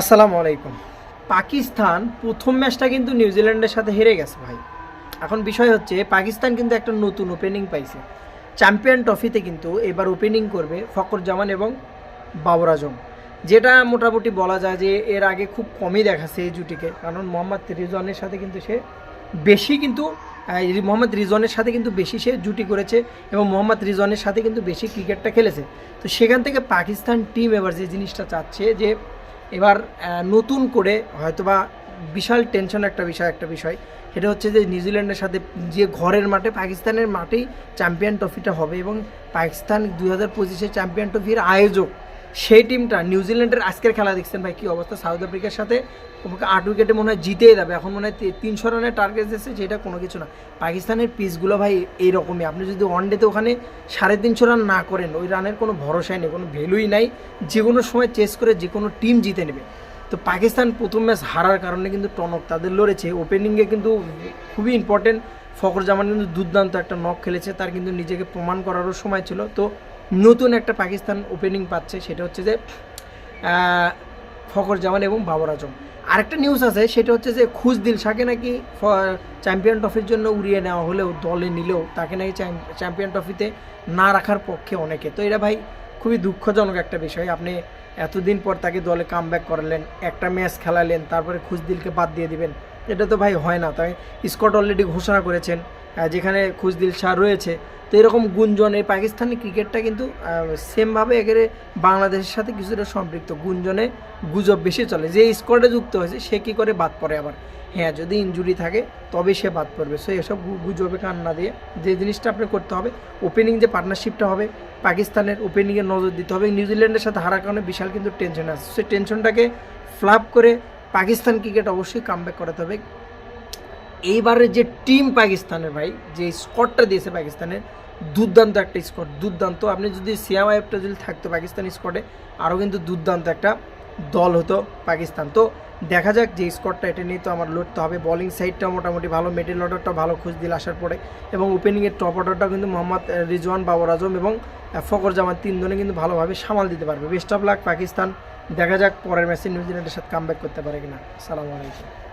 আসসালামু আলাইকুম। পাকিস্তান প্রথম ম্যাচটা কিন্তু নিউজিল্যান্ডের সাথে হেরে গেছে ভাই। এখন বিষয় হচ্ছে, পাকিস্তান কিন্তু একটা নতুন ওপেনিং পাইছে। চ্যাম্পিয়ন ট্রফিতে কিন্তু এবার ওপেনিং করবে ফকর জামান এবং বাবর আজম। যেটা মোটামুটি বলা যায় যে, এর আগে খুব কমই দেখাচ্ছে এই জুটিকে। কারণ মোহাম্মদ রিজওয়ানের সাথে কিন্তু সে বেশি কিন্তু মোহাম্মদ রিজওয়ানের সাথে কিন্তু বেশি সে জুটি করেছে এবং মোহাম্মদ রিজওয়ানের সাথে কিন্তু বেশি ক্রিকেটটা খেলেছে। তো সেখান থেকে পাকিস্তান টিম এবার যে জিনিসটা চাচ্ছে যে এবার নতুন করে হয়তোবা বিশাল টেনশন একটা বিষয় একটা বিষয়। সেটা হচ্ছে যে নিউজিল্যান্ডের সাথে যে ঘরের মাঠে, পাকিস্তানের মাঠেই চ্যাম্পিয়ন ট্রফিটা হবে এবং পাকিস্তান দুই হাজার পঁচিশে চ্যাম্পিয়ন ট্রফির আয়োজক সেই টিমটা নিউজিল্যান্ডের আজকের খেলা দেখছেন ভাই, কী অবস্থা? সাউথ আফ্রিকার সাথে তোমাকে আট উইকেটে মনে হয় জিতেই যাবে। এখন মনে হয় তিনশো রানের টার্গেট এসেছে যেটা কোনো কিছু না। পাকিস্তানের পিচগুলো ভাই এইরকমই। আপনি যদি ওয়ানডেতে ওখানে সাড়ে তিনশো রান না করেন, ওই রানের কোনো ভরসাই নেই, কোনো ভ্যালুই নাই। যে কোনো সময় চেস করে যে কোনো টিম জিতে নেবে। তো পাকিস্তান প্রথম ম্যাচ হারার কারণে কিন্তু টনক তাদের লড়েছে। ওপেনিংয়ে কিন্তু খুবই ইম্পর্টেন্ট ফখর জামান কিন্তু দুর্দান্ত একটা নক খেলেছে। তার কিন্তু নিজেকে প্রমাণ করারও সময় ছিল। তো নতুন একটা পাকিস্তান ওপেনিং পাচ্ছে, সেটা হচ্ছে যে ফখর জামান এবং বাবর আজম। আরেকটা নিউজ আছে, সেটা হচ্ছে যে, খুশদিল শাকে নাকি চ্যাম্পিয়ন ট্রফির জন্য উড়িয়ে নেওয়া হলেও, দলে নিলেও, তাকে নাকি চ্যাম্পিয়ন ট্রফিতে না রাখার পক্ষে অনেকে। তো এটা ভাই, খুবই দুঃখজনক একটা বিষয়। আপনি এতদিন পর তাকে দলে কাম ব্যাক করালেন, একটা ম্যাচ খেলালেন, তারপরে খুশদিলকে বাদ দিয়ে দিবেন, এটা তো ভাই হয় না। তাই স্কট অলরেডি ঘোষণা করেছেন যেখানে খুশদিল শাহ রয়েছে। তো এরকম গুঞ্জন, এই পাকিস্তানি ক্রিকেটটা কিন্তু সেমভাবে একেবারে বাংলাদেশের সাথে কিছুটা সম্পৃক্ত। গুঞ্জনে গুজব বেশি চলে। যে স্কোয়াডে যুক্ত হয়েছে, সে কী করে বাদ পড়ে আবার? হ্যাঁ যদি ইনজুরি থাকে তবে সে বাদ পড়বে। সো এসব গুজবে কান না দিয়ে যে জিনিসটা আপনি করতে হবে ওপেনিং যে পার্টনারশিপটা হবে, পাকিস্তানের ওপেনিংয়ে নজর দিতে হবে। নিউজিল্যান্ডের সাথে হারার কারণে বিশাল কিন্তু টেনশন আছে। সেই টেনশনটাকে ফ্লাপ করে পাকিস্তান ক্রিকেট অবশ্যই কামব্যাক করাতে হবে। এইবারের যে টিম পাকিস্তানের ভাই, যে স্কটটা দিয়েছে পাকিস্তানের, দুর্দান্ত একটা স্কট দুর্দান্ত। আপনি যদি সিয়াম আইবটা যদি থাকতো পাকিস্তান স্কটে আরও কিন্তু দুর্দান্ত একটা দল হতো পাকিস্তান। তো দেখা যাক যে স্কটটা এটা নিয়ে তো আমার লড়তে হবে। বোলিং সাইডটা মোটামুটি ভালো মিডল অর্ডারটা ভালো খোঁজ দিল আসার পরে। এবং ওপেনিংয়ের টপ অর্ডারটা কিন্তু মোহাম্মদ রিজওয়ান, বাবর আজম এবং ফকর জামান তিনজনে কিন্তু ভালোভাবে সামাল দিতে পারবে। Best of luck Pakistan. দেখা যাক পরের ম্যাচে নিউজিল্যান্ডের সাথে কামব্যাক করতে পারে কিনা। সালামু আলাইকুম।